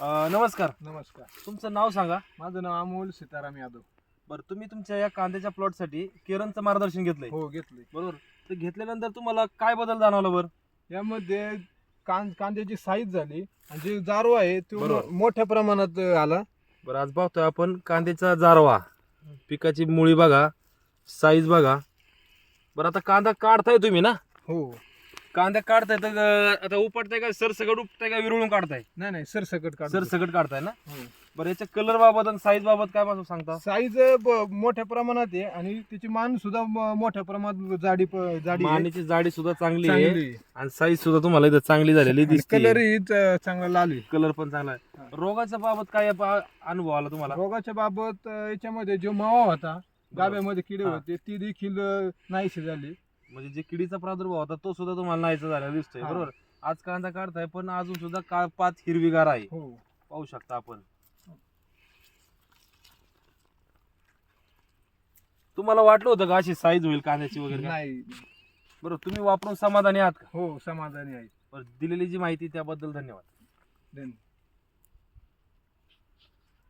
अं, नमस्कार. नमस्कार. तुमचं नाव सांगा. माझं नाव अमोल सीताराम यादव. बरं तुम्ही तुमच्या या कांद्याच्या प्लॉटसाठी केरनचं मार्गदर्शन घेतलंय. हो घेतले बरोबर. तर घेतल्यानंतर तुम्हाला काय बदल जाणवला बरं? यामध्ये कां कांद्याची साईज झाली आणि जे जारो आहे तो बरोबर. मोठ्या प्रमाणात आला. बरं आज पाहतोय आपण कांद्याचा जारवा. पिकाची मुळी बघा साईज बघा. बरं आता कांदा काढताय तुम्ही ना? हो. कांदा काढताय तर अं, आता उपटताय का सरसकट उपटताय का विरळून काढताय? नाही नाही सरसकट काढ सरसकट काढताय ना? बरं याच्या कलर बाबत आणि साईज बाबत काय मला सांगता? साईज मोठ्या प्रमाणात आहे आणि त्याची मान सुद्धा म- मोठ्या प्रमाणात जाडी प- जाडी आहे. मानेची जाडी सुद्धा चांगली आहे. चांगली आणि साईज सुद्धा तुम्हाला इथं चांगली झालेली दिसते कलर ही च- चांगला लाल आहे. कलर पण चांगला आहे. रोगाच्या बाबत काय पा- अनुभव आला तुम्हाला? रोगाच्या बाबत अं, याच्यामध्ये जो मावा होता गाभ्यामध्ये किडे हा. होते ती देखील अं, नाहीशी झाली. म्हणजे जे किडीचा प्रादुर्भाव होता तो सुद्धा तुम्हाला नाहीचा झालेला दिसतोय हा. बरोबर? आज कांदा काढताय पण अजून सुद्धा का पाच हिरवीगार आहे. हो. पाहू शकता आपण. तुम्हाला वाटलं होतं का अशी साईज होईल कांद्याची वगैरे का? नाही. बरं तुम्ही वापरून समाधानी आहात का? हो समाधानी आहे. बरं दिलेली जी माहिती त्याबद्दल धन्यवाद. धन्यवाद